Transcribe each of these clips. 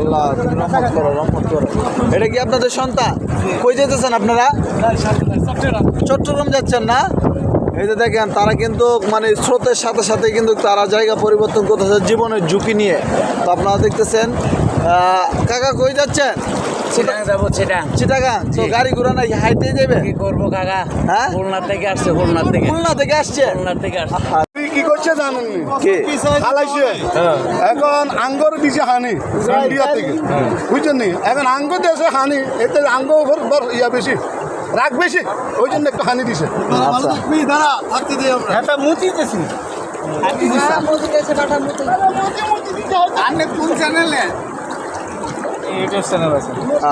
আল্লাহ রহমত করো রহমত করো। এটা কি আপনাদের সন্তান? কই যেতেছেন আপনারা? চট্টগ্রাম যাচ্ছেন না? এই যে দেখেন তারা কিন্তু মানে স্রোতের সাথে সাথে কিন্তু তারা জায়গা পরিবর্তন করতেছে জীবনের ঝুঁকি নিয়ে। তো আপনারা দেখতেছেন কাকা কই যাচ্ছেন? চিটাং যাব চিটাং চিটাগাং তো গাড়ি ঘোড়া নাই হাইটে যাবে কি করব কাকা? হ্যাঁ? খুলনা থেকে আসছে খুলনা থেকে খুলনা থেকে। আসছে? খুলনা থেকে আসছে। জানেন ফালাইছে এখন আঙ্গর দিছে হানি ইন্ডিয়া থেকে। বুঝছেন নি এখন আঙ্গ দেশে হানি এতে আঙ্গ উপর ইয়া বেশি। রাগ বেশি। ওই জন্য একটু হানি দিছে। আচ্ছা। এটা মুচিতেছি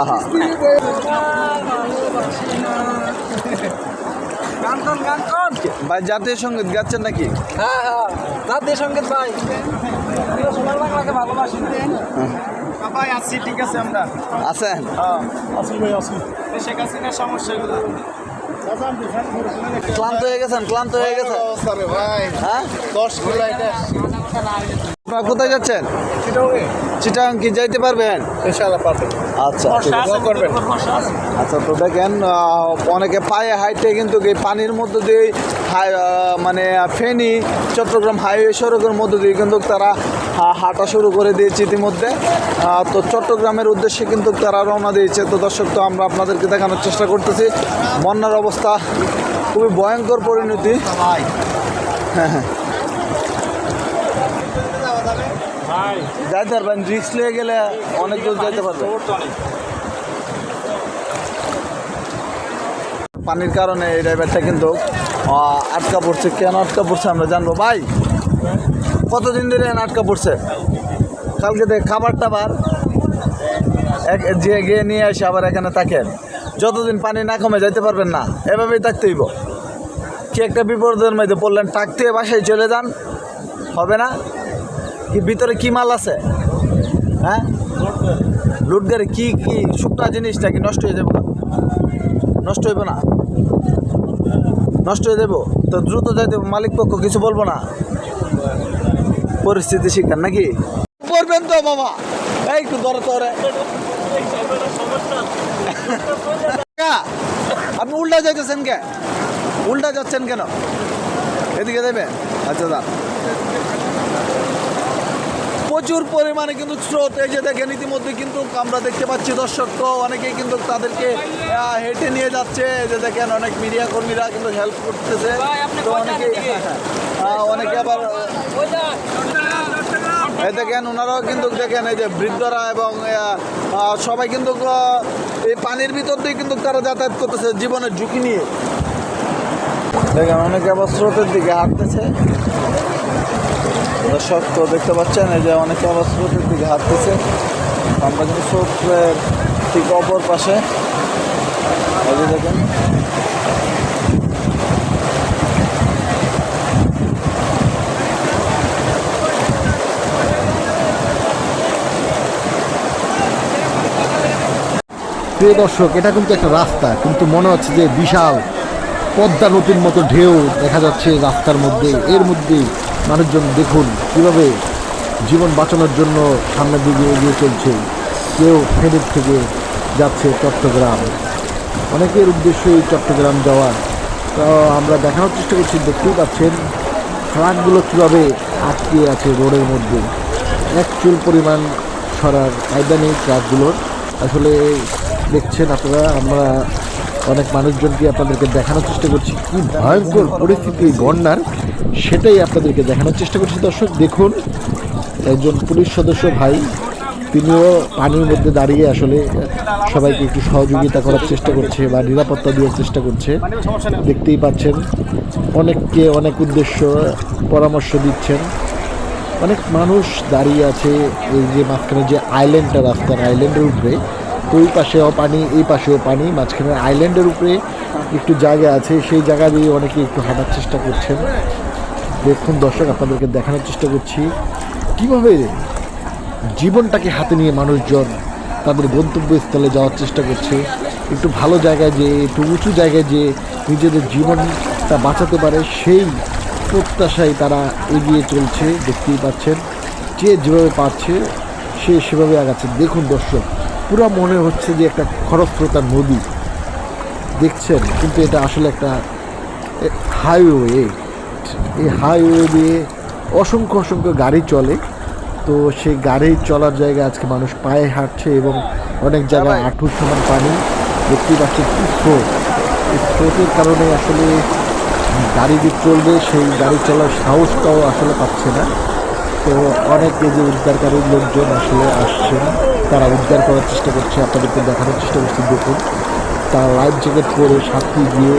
আহা। ভাই জাতীয় সংগীত গাচ্ছেন নাকি? হ্যাঁ হ্যাঁ। জাতীয় সংগীত ভাই। ভালোবাসি। ভাই আসছি ঠিক আছে আমরা। আছেন? আসি ভাই আসি শেখ হাসিনার সমস্যাগুলো ক্লান্ত হয়ে গেছেন ক্লান্ত হয়ে গেছেন। ভাই। হ্যাঁ? দশ কিলো এটা আপনারা কোথায় যাচ্ছেন? চিটাং কি যাইতে পারবেন? আচ্ছা করবেন। আচ্ছা তো দেখেন অনেকে পায়ে হাইটে কিন্তু পানির মধ্যে দিয়ে মানে ফেনী চট্টগ্রাম হাইওয়ে সড়কের মধ্যে দিয়ে কিন্তু তারা হাঁটা শুরু করে দিয়েছে ইতিমধ্যে। তো চট্টগ্রামের উদ্দেশ্যে কিন্তু তারা রওনা দিয়েছে। তো দর্শক তো আমরা আপনাদেরকে দেখানোর চেষ্টা করতেছি। বন্যার অবস্থা খুবই ভয়ঙ্কর পরিণতি। হ্যাঁ হ্যাঁ। যাইতে পারবেন রিক্স নিয়ে গেলে অনেক দূর যাইতে পারবেন পানির কারণে এই ড্রাইভারটা কিন্তু আটকা পড়ছে। কেন আটকা পড়ছে আমরা জানব। ভাই, কতদিন ধরে আটকা পড়ছে? কালকে দেখ খাবার টাবার এক যে গিয়ে নিয়ে আসে আবার এখানে থাকেন যতদিন পানি না কমে যাইতে পারবেন না, এভাবেই থাকতে হইব। কি একটা বিপদের মধ্যে পড়লেন থাকতে বাসায় চলে যান, হবে না? কি ভিতরে কি মাল আছে? হ্যাঁ? লুট গাড়ি কি কি শুকনা জিনিস নাকি নষ্ট হয়ে যাবে? নষ্ট হইব না। নষ্ট হয়ে যাব তো দ্রুত যাইতে হবে। মালিক পক্ষ কিছু বলব না। পরিস্থিতি শিকার নাকি? করবেন তো বাবা। এই একটু ধরে তোরে আপনি উল্টা যাইতেছেন কে? উল্টা যাচ্ছেন কেন? এদিকে দেবেন আচ্ছা দা প্রচুর পরিমাণে কিন্তু স্রোত এই যে দেখেন ইতিমধ্যে কিন্তু আমরা দেখতে পাচ্ছি দর্শক তো অনেকেই কিন্তু তাদেরকে হেঁটে নিয়ে যাচ্ছে। এই যে দেখেন অনেক মিডিয়া কর্মীরা কিন্তু হেল্প করতেছে। তো অনেকে আহ, অনেকে আবার এই দেখেন ওনারাও কিন্তু দেখেন এই যে বৃদ্ধরা এবং সবাই কিন্তু এই পানির ভিতর দিয়ে কিন্তু তারা যাতায়াত করতেছে জীবনের ঝুঁকি নিয়ে। দেখেন অনেকে আবার স্রোতের দিকে হাঁটতেছে। দর্শক তো দেখতে পাচ্ছেন, এই যে অনেকে আবার স্রোতের দিকে হাঁটতেছে। আমরা কিন্তু স্রোতের ঠিক অপর পাশে। যে দেখেন। প্রিয় দর্শক, এটা কিন্তু একটা রাস্তা, কিন্তু মনে হচ্ছে যে বিশাল পদ্মা নদীর মতো ঢেউ দেখা যাচ্ছে রাস্তার মধ্যে, এর মধ্যেই। মানুষজন দেখুন কীভাবে জীবন বাঁচানোর জন্য সামনের দিকে এগিয়ে চলছে। কেউ ফেনীর থেকে যাচ্ছে চট্টগ্রাম। অনেকের উদ্দেশ্যই চট্টগ্রাম যাওয়ার তো আমরা দেখানোর চেষ্টা করছি, দেখতেই পাচ্ছেন ট্রাকগুলো কীভাবে আটকে আছে রোডের মধ্যে। এক চুল পরিমাণ সরার কায়দা ট্রাকগুলোর আসলে দেখছেন আপনারা, আমরা অনেক মানুষজনকে আপনাদেরকে দেখানোর চেষ্টা করছি, কি ভয়ঙ্কর পরিস্থিতি বন্যার, সেটাই আপনাদেরকে দেখানোর চেষ্টা করছি। দর্শক, দেখুন, একজন পুলিশ সদস্য ভাই, তিনিও পানির মধ্যে দাঁড়িয়ে আসলে সবাইকে একটু সহযোগিতা করার চেষ্টা করছে বা নিরাপত্তা দেওয়ার চেষ্টা করছে। দেখতেই পাচ্ছেন, অনেককে অনেক উদ্দেশ্য, পরামর্শ দিচ্ছেন। অনেক মানুষ দাঁড়িয়ে আছে এই যে মাঝখানে যে আইল্যান্ডটা রাস্তার আইল্যান্ডের উপরে। তো ওই পাশেও পানি, এই পাশেও পানি, মাঝখানে আইল্যান্ডের উপরে একটু জায়গা আছে, সেই জায়গা দিয়ে অনেকে একটু হাঁটার চেষ্টা করছেন। দেখুন দর্শক, আপনাদেরকে দেখানোর চেষ্টা করছি। কীভাবে জীবনটাকে হাতে নিয়ে মানুষজন তাদের গন্তব্যস্থলে যাওয়ার চেষ্টা করছে? একটু ভালো জায়গায় যে একটু উঁচু জায়গায় যে নিজেদের জীবনটা বাঁচাতে পারে, সেই প্রত্যাশায় তারা এগিয়ে চলছে, দেখতেই পাচ্ছেন। যে যেভাবে পারছে, সে সেভাবে আগাচ্ছে। দেখুন দর্শক পুরো মনে হচ্ছে যে একটা খরস্রোতা নদী। দেখছেন? কিন্তু এটা আসলে একটা হাইওয়ে এই হাইওয়ে দিয়ে অসংখ্য অসংখ্য গাড়ি চলে। তো সেই গাড়ি চলার জায়গায় আজকে মানুষ পায়ে হাঁটছে এবং অনেক জায়গায় আঁঠুর সমান পানি দেখতে পাচ্ছে কি স্রোত। স্রোতের কারণে আসলে গাড়ি যে চলবে সেই গাড়ি চলার সাহসটাও আসলে পাচ্ছে না। তো অনেক যে উদ্ধারকারী লোকজন আসলে আসছেন। তারা উদ্ধার করার চেষ্টা করছে, আপনাদেরকে দেখানোর চেষ্টা করছে, দেখুন। তারা লাইফ জ্যাকেট পরে সাথে গিয়ে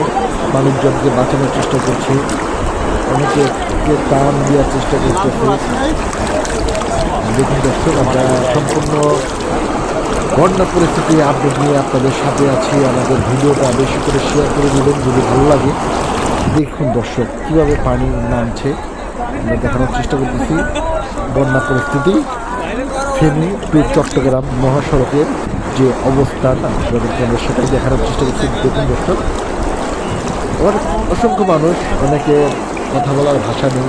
মানুষজনকে বাঁচানোর চেষ্টা করছে। অনেকে টান দেওয়ার চেষ্টা করতেছে। দেখুন দর্শক, আমরা সম্পূর্ণ বন্যা পরিস্থিতি আপডেট নিয়ে আপনাদের সাথে আছি। আমাদের ভিডিওটা বেশি করে শেয়ার করে দেবেন যদি ভালো লাগে। দেখুন দর্শক, কীভাবে পানি নামছে, আমরা দেখানোর চেষ্টা করতেছি। বন্যা পরিস্থিতি ফেনী টু চট্টগ্রাম মহাসড়কের যে অবস্থান, আপনাদেরকে আমরা সেটাই দেখানোর চেষ্টা করছি। দেখুন দর্শক, আবার অসংখ্য মানুষ, অনেকে কথা বলার ভাষা নেই,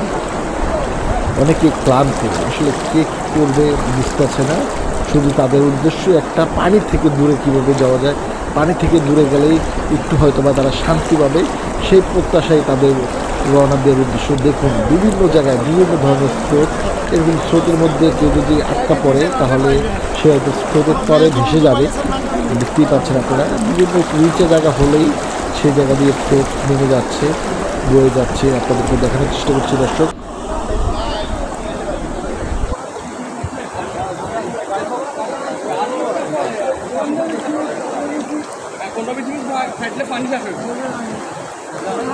অনেকে ক্লান্ত। আসলে কে করবে বুঝতেছে না। শুধু তাদের উদ্দেশ্য একটা, পানি থেকে দূরে কীভাবে যাওয়া যায়। পানি থেকে দূরে গেলেই একটু হয়তো বা তারা শান্তি পাবে। সেই প্রত্যাশায় তাদের রওনা দেওয়ার উদ্দেশ্য, দেখুন, বিভিন্ন জায়গায় বিভিন্ন ধরনের স্রোত। এরকম স্রোতের মধ্যে কেউ যদি আটকা পড়ে, তাহলে সে হয়তো স্রোতের পরে ভেসে যাবে। দেখতেই পাচ্ছেন আপনারা। বিভিন্ন নিচে জায়গা হলেই সেই জায়গা দিয়ে স্রোত নেমে যাচ্ছে, বয়ে যাচ্ছে। আপনাদেরকে দেখানোর চেষ্টা করছি, দর্শক।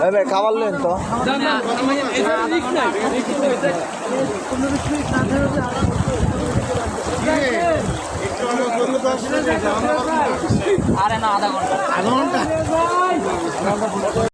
এবে খাবার লেন তো। আরে না আধা ঘণ্টা।